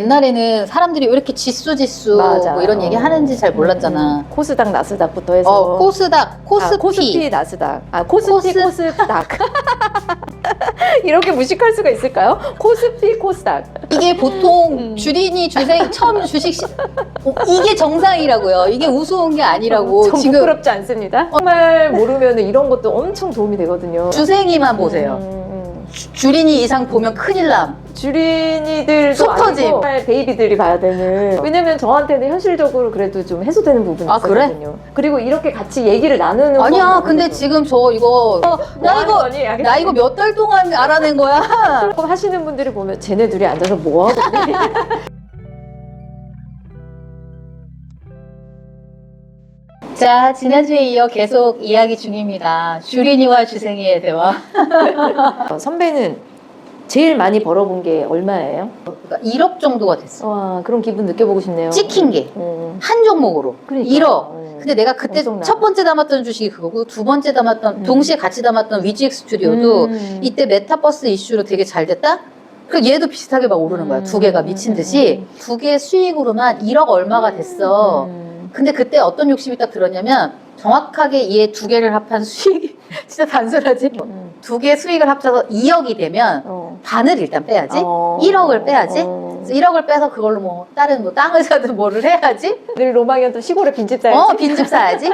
옛날에는 사람들이 왜 이렇게 지수 지수 맞아. 뭐 이런 얘기 어. 하는지 잘 몰랐잖아. 음, 코스닥 나스닥부터 해서 어, 코스닥, 코스피. 아, 코스피 나스닥 아 코스피 코스- 코스닥 이렇게 무식할 수가 있을까요? 코스피 코스닥 이게 보통 음. 주린이 주생 처음 주식 시... 어, 이게 정상이라고요. 이게 우스운 게 아니라고 좀 지금 부끄럽지 않습니다. 정말 모르면 이런 것도 엄청 도움이 되거든요. 주생이만 보세요. 음, 음. 주- 주린이 이상 보면 큰일 남. 주린이들도 속 터짐. 아니고 정말 베이비들이 봐야 되는 왜냐면 저한테는 현실적으로 그래도 좀 해소되는 부분이 아, 그래? 있거든요. 그리고 이렇게 같이 얘기를 나누는 아니야, 것만으로도 근데 지금 저 이거 어, 뭐나 하는 이거 거니? 나 이거 몇 달 동안 알아낸 거야. 하시는 분들이 보면 쟤네 둘이 앉아서 뭐 하고 자, 지난주에 이어 계속 이야기 중입니다. 주린이와 주생이의 대화. 어, 선배는 제일 많이 벌어본 게 얼마예요? 그러니까 1억 정도가 됐어. 와 그런 기분 느껴보고 싶네요. 찍힌 게. 음. 한 종목으로. 그러니까. 1억. 음. 근데 내가 그때 엄청나. 첫 번째 담았던 주식이 그거고 두 번째 담았던 음. 동시에 같이 담았던 위지엑 스튜디오도 음. 이때 메타버스 이슈로 되게 잘 됐다. 그 얘도 비슷하게 막 오르는 거야. 음. 두 개가 미친 듯이 두 개 수익으로만 1억 얼마가 됐어. 음. 근데 그때 어떤 욕심이 딱 들었냐면 정확하게 얘 두 개를 합한 수익이 진짜 단순하지. 음. 두개 수익을 합쳐서 2억이 되면 어. 반을 일단 빼야지. 어. 1억을 빼야지. 어. 그래서 1억을 빼서 그걸로 뭐 다른 뭐 땅을 사든 뭐를 해야지. 늘 로망이었던 시골에 빈집 사야지. 어, 빈집 사야지.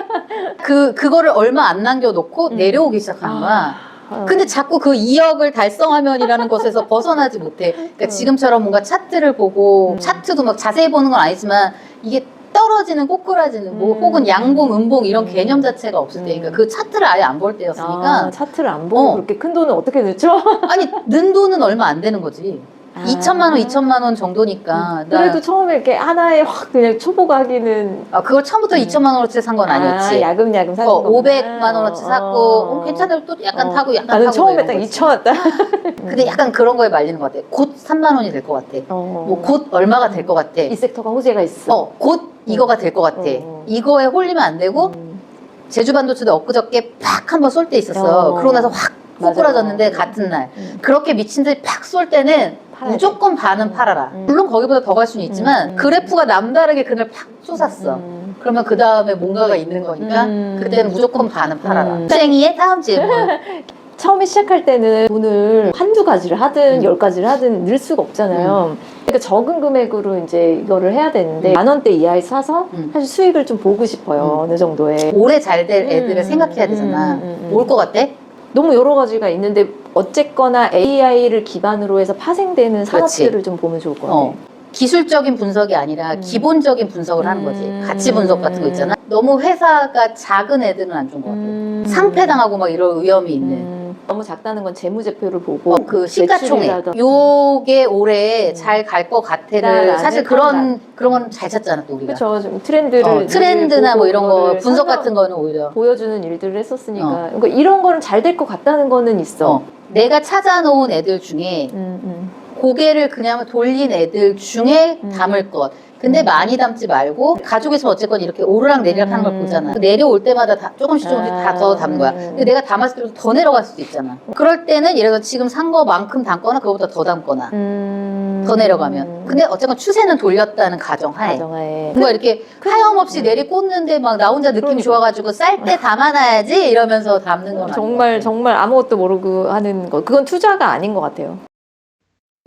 그, 그거를 얼마 안 남겨놓고 음. 내려오기 시작하는 거야. 어. 근데 자꾸 그 2억을 달성하면이라는 것에서 벗어나지 못해. 그러니까 음. 지금처럼 뭔가 차트를 보고, 음. 차트도 막 자세히 보는 건 아니지만, 이게 떨어지는 꼬꾸라지는 뭐, 음. 혹은 양봉, 음봉 이런 음. 개념 자체가 없을 음. 때니까 그 차트를 아예 안볼 아, 때였으니까. 차트를 안 보고 어. 그렇게 큰 돈을 어떻게 넣죠? 아니, 는 돈은 얼마 안 되는 거지. 2천만 원, 2천만 원 정도니까. 나- 아. 음. 그래도 처음에 이렇게 하나에 확 그냥 초보 가기는 아, 그걸 처음부터 음. 2천만 원어치 산 건 아니었지. 아, 야금야금 사는 어, 거구나. 500만 원어치 샀고, 어, 괜찮아. 또 약간 어. 타고, 약간 나는 타고. 처음에 이런 딱 거지. 2천 왔다. 근데 약간 그런 거에 말리는 것 같아. 곧 3만 원이 될 것 같아. 어. 뭐곧 얼마가 될 것 같아. 이 섹터가 호재가 있어. 어, 곧 이거가 될 것 같아. 어. 이거에 홀리면 안 되고 음. 제주 반도체도 엊그저께 팍 한번 쏠 때 있었어. 어. 그러고 나서 확. 꼬꾸라졌는데 음. 같은 날. 음. 그렇게 미친 듯이 팍 쏠 때는 무조건 반은 음. 팔아라. 음. 물론 거기보다 더 갈 수는 있지만 음. 그래프가 남다르게 그날 팍 쏟았어. 음. 그러면 그 다음에 뭔가가 있는 거니까 음. 그때는 무조건 반은 팔아라. 음. 생이의 다음 질문. 처음에 시작할 때는 돈을 한두 가지를 하든 음. 열 가지를 하든 늘 수가 없잖아요. 그러니까 적은 금액으로 이제 이거를 해야 되는데 음. 만 원대 이하에 사서 음. 사실 수익을 좀 보고 싶어요. 음. 어느 정도에. 오래 잘 될 애들을 음. 생각해야 되잖아. 음, 음, 음. 올것 같아? 너무 여러 가지가 있는데 어쨌거나 AI를 기반으로 해서 파생되는 산업들을 좀 보면 좋을 것 같아요. 어. 기술적인 분석이 아니라 음. 기본적인 분석을 하는 거지. 음. 가치 분석 같은 거 있잖아. 너무 회사가 작은 애들은 안 좋은 것 같아. 음. 상패당하고 막 이런 위험이 있는. 음. 너무 작다는 건 재무제표를 보고 그 시가총액 매출이라든- 요게 올해 음. 잘갈 것 같아를 사실 그런 그런 건 잘 찾잖아 또 우리가 그렇죠. 좀 트렌드를 어, 트렌드나 뭐 이런 거 분석 같은 거는 오히려 보여주는 일들을 했었으니까 어. 그러니까 이런 거는 잘 될 것 같다는 거는 있어. 어, 내가 찾아놓은 애들 중에 음, 음. 고개를 그냥 돌린 애들 중에 음. 담을 것. 근데 음. 많이 담지 말고 있으면 어쨌건 이렇게 오르락 내리락 하는 걸 음. 보잖아. 내려올 때마다 다 조금씩 조금씩 아. 다더 담는 거야. 근데 내가 담았을 때도 더 내려갈 수도 있잖아. 그럴 때는 예를 들어 지금 산 거만큼 담거나 그거보다 더 담거나 음. 더 내려가면. 근데 어쨌건 추세는 돌렸다는 가정하에. 가정하에 뭔가 이렇게 하염없이 내리 꽂는데 막 나 혼자 느낌이 그러니까. 좋아가지고 쌀 때 담아놔야지 이러면서 담는 건 정말. 정말 아무것도 모르고 하는 거 그건 투자가 아닌 것 같아요.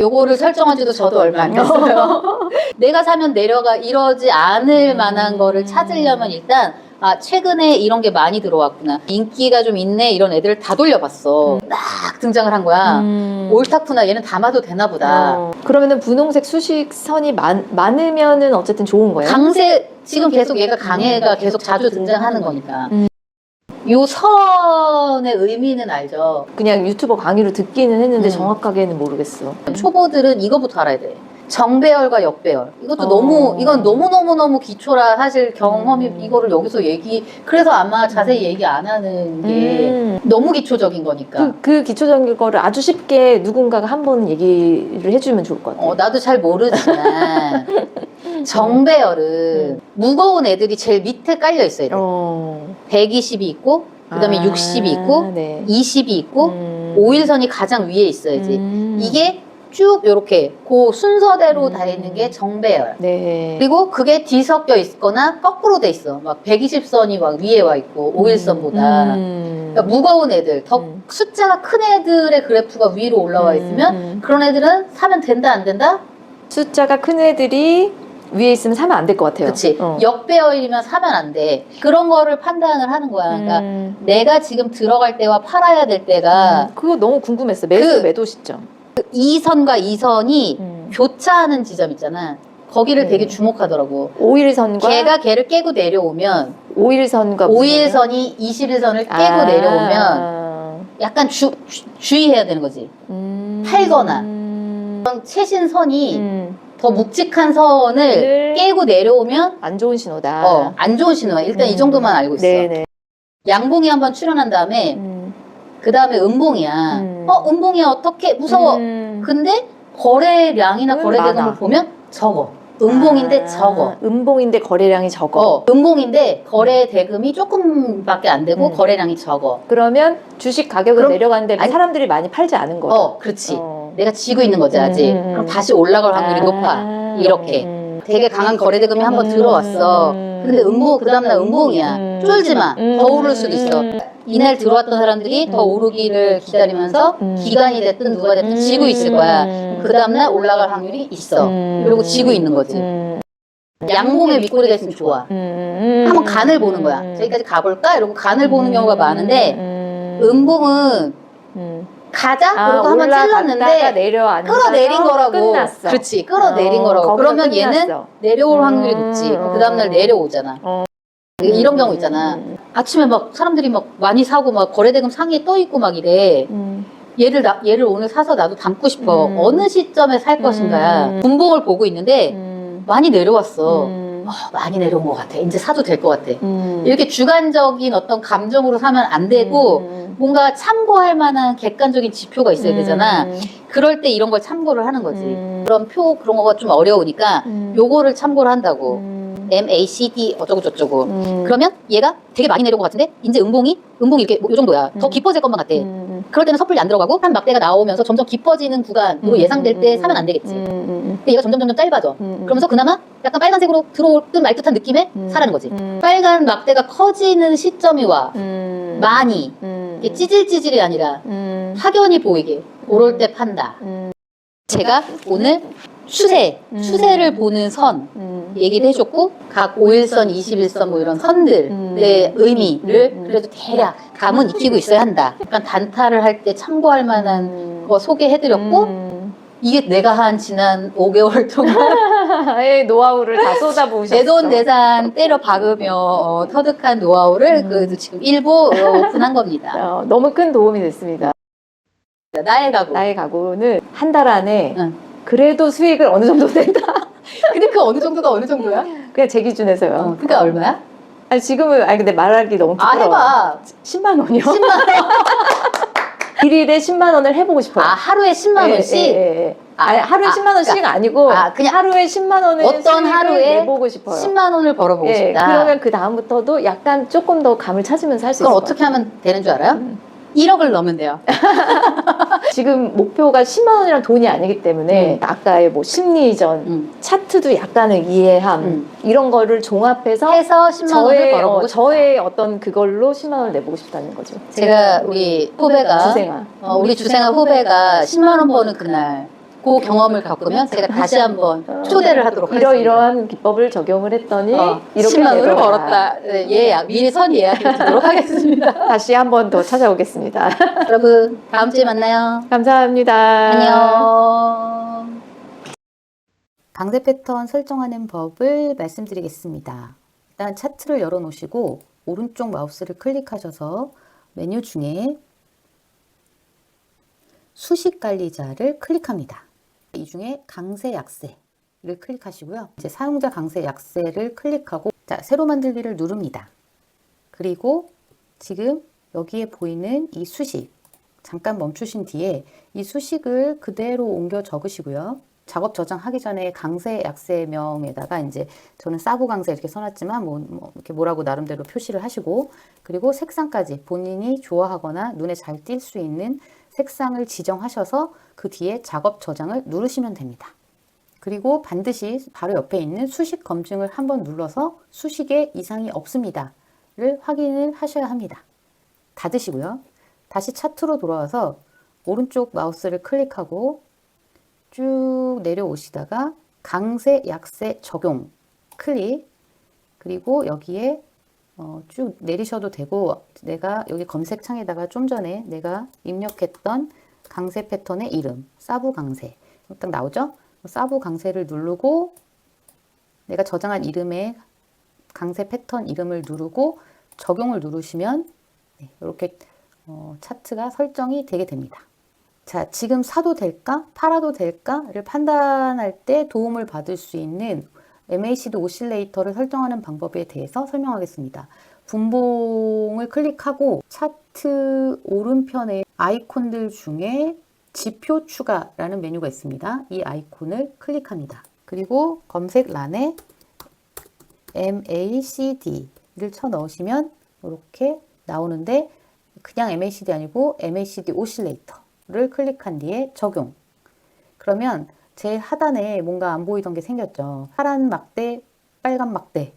요거를 설정한 지도 저도 얼마 안 됐어요. 내가 사면 내려가 이러지 않을 음. 만한 거를 찾으려면 일단 아 최근에 이런 게 많이 들어왔구나 인기가 좀 있네 이런 애들을 다 돌려봤어 딱 등장을 한 거야 음. 옳다구나 얘는 담아도 되나 보다 어. 그러면은 분홍색 수식선이 많, 많으면은 어쨌든 좋은 거예요. 강세 지금 계속 얘가 강해가 계속 자주 등장하는 거니까 음. 요 선의 의미는 알죠 그냥 유튜버 강의로 듣기는 했는데 음. 정확하게는 모르겠어. 초보들은 이거부터 알아야 돼. 정배열과 역배열. 이것도 어. 너무, 이건 너무너무너무 기초라 사실 경험이 음. 이거를 여기서 얘기, 그래서 아마 자세히 얘기 안 하는 게 음. 너무 기초적인 거니까. 그, 그 기초적인 거를 아주 쉽게 누군가가 한 번 얘기를 해주면 좋을 것 같아요. 어, 나도 잘 모르지만, 정배열은 무거운 애들이 제일 밑에 깔려 돼. 어. 120이 있고, 그 다음에 아, 60이 있고, 네. 20이 있고, 음. 5일선이 가장 위에 있어야지. 음. 이게 쭉 이렇게 그 순서대로 음. 다 있는 게 정배열. 네. 그리고 그게 뒤섞여 있거나 거꾸로 돼 있어. 막 120선이 막 위에 와 있고 5일선보다. 음. 그러니까 무거운 애들, 더 음. 숫자가 큰 애들의 그래프가 위로 올라와 있으면 음. 그런 애들은 사면 된다 안 된다? 숫자가 큰 애들이 위에 있으면 사면 안 될 것 같아요. 그치. 어. 역배열이면 사면 안 돼. 그런 거를 판단을 하는 거야. 그러니까 음. 내가 지금 들어갈 때와 팔아야 될 때가 음, 그거 너무 궁금했어. 매수 그- 매도 시점. 이 선과 이 선이 음. 교차하는 지점 있잖아. 거기를 네. 되게 주목하더라고. 5일선과 걔가 걔를 깨고 내려오면 5일선과 5일선이 21선을 깨고 내려오면 약간 주, 주, 의해야 되는 거지. 팔거나. 음. 최신선이 음. 더 묵직한 선을 를 깨고 내려오면 안 좋은 신호다. 어, 안 좋은 신호야. 일단 이 음. 정도만 알고 있어. 네네. 양봉이 한번 출현한 다음에 음. 그 다음에 음봉이야. 음. 어 음봉이야 어떻게 무서워. 음. 근데 거래량이나 음, 거래대금을. 보면 적어. 음봉인데 아, 적어. 음봉인데 거래량이 적어. 어, 음봉인데 거래 대금이 조금밖에 안 되고 음. 거래량이 적어. 그러면 주식 가격은 그럼- 내려가는데 아니- 사람들이 많이 팔지 않은 거죠. 어, 그렇지. 어. 내가 지고 있는 거지 아직. 음, 음, 음. 그럼 다시 올라갈 확률이 아, 높아. 이렇게. 음. 되게 강한 거래 대금이 한번 음. 들어왔어. 근데 음봉 그 다음날 음봉이야. 음. 쫄지 마. 음. 더 오를 수도 있어. 음. 이날 들어왔던 사람들이 더 음. 오르기를 기다리면서 음. 기간이 됐든 누가 됐든 지고 있을 거야. 그 다음날 올라갈 확률이 있어. 음. 그리고 지고 있는 거지. 음. 양봉에 윗꼬리가 있으면 좋아. 음. 한번 간을 보는 거야. 음. 저기까지 가볼까? 이러고 간을 보는 경우가 많은데 음. 음봉은 음. 가자? 아, 그러고 한번 찔렀는데 내려앉아서 끌어내린 거라고. 끝났어. 그렇지. 끌어내린 어, 거라고. 그러면 얘는 끝났어. 내려올 확률이 음. 높지. 그 다음날 내려오잖아. 어. 이런 경우 있잖아. 음. 아침에 막 사람들이 막 많이 사고 막 거래대금 상위에 떠 있고 막 이래. 음. 얘를 나, 얘를 오늘 사서 나도 담고 싶어. 음. 어느 시점에 살 것인가. 음. 분봉을 보고 있는데 음. 많이 내려왔어. 음. 어, 많이 내려온 것 같아. 이제 사도 될 것 같아. 음. 이렇게 주관적인 어떤 감정으로 사면 안 되고 음. 뭔가 참고할 만한 객관적인 지표가 있어야 되잖아. 음. 그럴 때 이런 걸 참고를 하는 거지. 음. 그런 표 그런 거가 좀 어려우니까 음. 요거를 참고를 한다고. 음. M, A, C, D 어쩌고 저쩌고. 음. 그러면 얘가 되게 많이 내려온 것 같은데 이제 음봉이 음봉이 이렇게 요 정도야. 더 음. 깊어질 것만 같아. 음. 그럴 때는 섣불리 안 들어가고 한 막대가 나오면서 점점 깊어지는 구간으로 음. 예상될 때 음. 사면 안 되겠지. 음. 음. 근데 얘가 점점 점점 짧아져. 음. 그러면서 그나마 약간 빨간색으로 들어올 듯 말 듯한 느낌에 음. 사라는 거지. 음. 빨간 막대가 커지는 시점이 와. 음. 많이. 음. 이게 찌질찌질이 아니라 음. 확연히 보이게. 그럴 때 판다. 음. 제가 오늘 추세, 음. 추세를 보는 선 음. 얘기를 해줬고 각 5일선, 21선 뭐 이런 선들의 음. 의미를 음. 그래도 대략 감은 익히고 있어야 한다. 약간 단타를 할 때 참고할 만한 음. 거 소개해드렸고 음. 이게 내가 한 지난 5개월 동안 의 노하우를 다 쏟아부으셨어. 내돈내산 때려 박으며 어, 터득한 노하우를 음. 그래도 지금 일부 어, 오픈한 겁니다. 어, 너무 큰 도움이 됐습니다. 나의 가구. 나의 가구는 한 달 안에 응. 그래도 수익을 어느 정도 낸다. 근데 그 어느 정도가 어느 정도야? 그냥 제 기준에서요. 어, 그게 얼마야? 아니 지금은 아니 근데 말하기 너무 아 부끄러워. 해봐. 10만 원이요. 10만 원. 일일에 10만 원을 해보고 싶어요. 아 하루에 10만 예, 원씩. 예, 예, 예. 아, 아니 하루에 아, 10만 원씩 아니고 아, 그냥 하루에 10만 원을 어떤 하루에 내보고 싶어요. 10만 원을 벌어보고 예, 싶다. 그러면 그 다음부터도 약간 조금 더 감을 찾으면서 할 수 있을 그럼 것 어떻게 하면 되는 줄 알아요? 음. 1억을 넣으면 돼요. 지금 목표가 10만 원이랑 돈이 아니기 때문에 음. 아까의 뭐 심리전, 음. 차트도 약간의 이해함 음. 이런 거를 종합해서 해서 10만 원을 저의 벌어보고 어, 싶다. 저의 어떤 그걸로 10만 원을 내보고 싶다는 거죠. 제가 우리 후배가 주생아. 어, 우리 주생아 후배가 10만 원 버는 그날 그 경험을 겪으면 제가 다시 한번 초대를 하도록 하겠습니다. 어. 이러이러한 기법을 적용을 했더니 어, 이렇게 10만 원을 되더라. 벌었다. 네, 예약 미리 선 예약을 드리도록 하겠습니다. 다시 한 번 더 찾아오겠습니다. 여러분 다음 주에 만나요. 감사합니다. 안녕. 강세 패턴 설정하는 법을 말씀드리겠습니다. 일단 차트를 열어 놓으시고 오른쪽 마우스를 클릭하셔서 메뉴 중에 수식 관리자를 클릭합니다. 이 중에 강세 약세를 클릭하시고요. 이제 사용자 강세 약세를 클릭하고 자, 새로 만들기를 누릅니다. 그리고 지금 여기에 보이는 이 수식 잠깐 멈추신 뒤에 이 수식을 그대로 옮겨 적으시고요. 작업 저장하기 전에 강세 약세명에다가 이제 저는 사부 강세 이렇게 써놨지만 뭐, 뭐 이렇게 뭐라고 나름대로 표시를 하시고 그리고 색상까지 본인이 좋아하거나 눈에 잘 띌 수 있는 색상을 지정하셔서 그 뒤에 작업 저장을 누르시면 됩니다. 그리고 반드시 바로 옆에 있는 수식 검증을 한번 눌러서 수식에 이상이 없습니다 를 확인을 하셔야 합니다. 닫으시고요. 다시 차트로 돌아와서 오른쪽 마우스를 클릭하고 쭉 내려오시다가 강세, 약세 적용 클릭 그리고 여기에 어, 쭉 내리셔도 되고 내가 여기 검색창에다가 좀 전에 내가 입력했던 강세 패턴의 이름 사부 강세 딱 나오죠? 사부 강세를 누르고 내가 저장한 이름의 강세 패턴 이름을 누르고 적용을 누르시면 네, 이렇게 어, 차트가 설정이 되게 됩니다. 자, 지금 사도 될까? 팔아도 될까?를 판단할 때 도움을 받을 수 있는 MACD 오실레이터를 설정하는 방법에 대해서 설명하겠습니다. 분봉을 클릭하고 차트 오른편에 아이콘들 중에 지표 추가라는 메뉴가 있습니다. 이 아이콘을 클릭합니다. 그리고 검색란에 MACD를 쳐 넣으시면 이렇게 나오는데 그냥 MACD 아니고 MACD 오실레이터를 클릭한 뒤에 적용. 그러면 제일 하단에 뭔가 안 보이던 게 생겼죠. 파란 막대, 빨간 막대.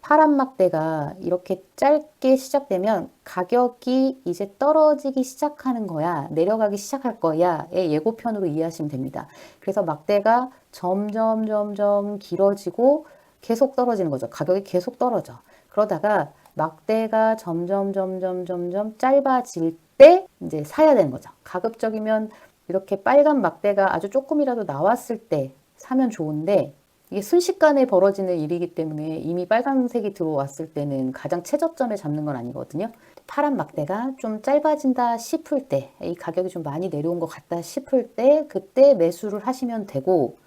파란 막대가 이렇게 짧게 시작되면 가격이 이제 떨어지기 시작하는 거야, 내려가기 시작할 거야의 예고편으로 이해하시면 됩니다. 그래서 막대가 점점 점점 길어지고 계속 떨어지는 거죠. 가격이 계속 떨어져. 그러다가 막대가 점점 점점 점점 짧아질 때 이제 사야 되는 거죠. 가급적이면 이렇게 빨간 막대가 아주 조금이라도 나왔을 때 사면 좋은데 이게 순식간에 벌어지는 일이기 때문에 이미 빨간색이 들어왔을 때는 가장 최저점에 잡는 건 아니거든요. 파란 막대가 좀 짧아진다 싶을 때, 이 가격이 좀 많이 내려온 것 같다 싶을 때, 그때 매수를 하시면 되고,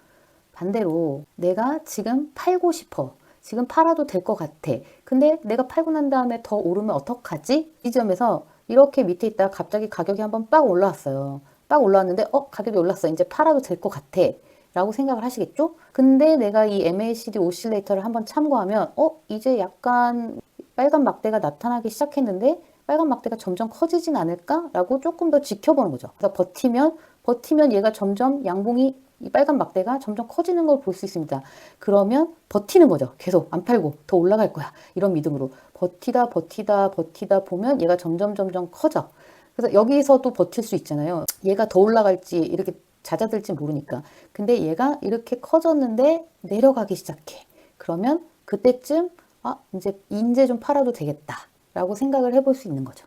반대로 내가 지금 팔고 싶어. 지금 팔아도 될 것 같아. 근데 내가 팔고 난 다음에 더 오르면 어떡하지? 이 점에서 이렇게 밑에 있다가 갑자기 가격이 한번 빡 올라왔어요. 빡 올라왔는데, 어, 가격이 올랐어. 이제 팔아도 될 것 같아. 라고 생각을 하시겠죠? 근데 내가 이 MACD 오실레이터를 한번 참고하면, 어, 이제 약간 빨간 막대가 나타나기 시작했는데, 빨간 막대가 점점 커지진 않을까? 라고 조금 더 지켜보는 거죠. 그래서 버티면, 버티면 얘가 점점 양봉이 이 빨간 막대가 점점 커지는 걸 볼 수 있습니다. 그러면 버티는 거죠. 계속 안 팔고 더 올라갈 거야. 이런 믿음으로. 버티다, 버티다, 버티다 보면 얘가 점점, 점점 커져. 그래서 여기서도 버틸 수 있잖아요. 얘가 더 올라갈지 이렇게 잦아들지 모르니까. 근데 얘가 이렇게 커졌는데 내려가기 시작해. 그러면 그때쯤 아, 이제 인제 좀 팔아도 되겠다. 라고 생각을 해볼 수 있는 거죠.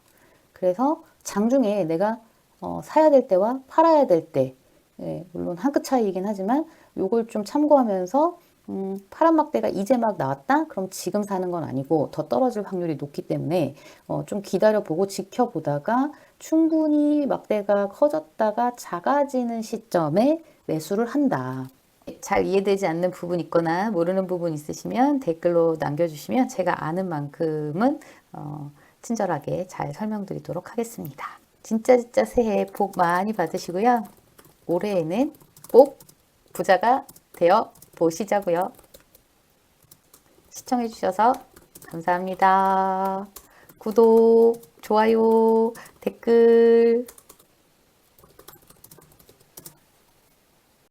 그래서 장중에 내가 어, 사야 될 때와 팔아야 될 때, 예, 물론 한 끗 차이이긴 하지만 요걸 좀 참고하면서 음, 파란 막대가 이제 막 나왔다? 그럼 지금 사는 건 아니고 더 떨어질 확률이 높기 때문에 어, 좀 기다려보고 지켜보다가 충분히 막대가 커졌다가 작아지는 시점에 매수를 한다. 잘 이해되지 않는 부분 있거나 모르는 부분 있으시면 댓글로 남겨주시면 제가 아는 만큼은 어, 친절하게 잘 설명드리도록 하겠습니다. 진짜 진짜 새해 복 많이 받으시고요. 올해에는 꼭 부자가 되어 보시자고요. 시청해주셔서 감사합니다. 구독, 좋아요, 댓글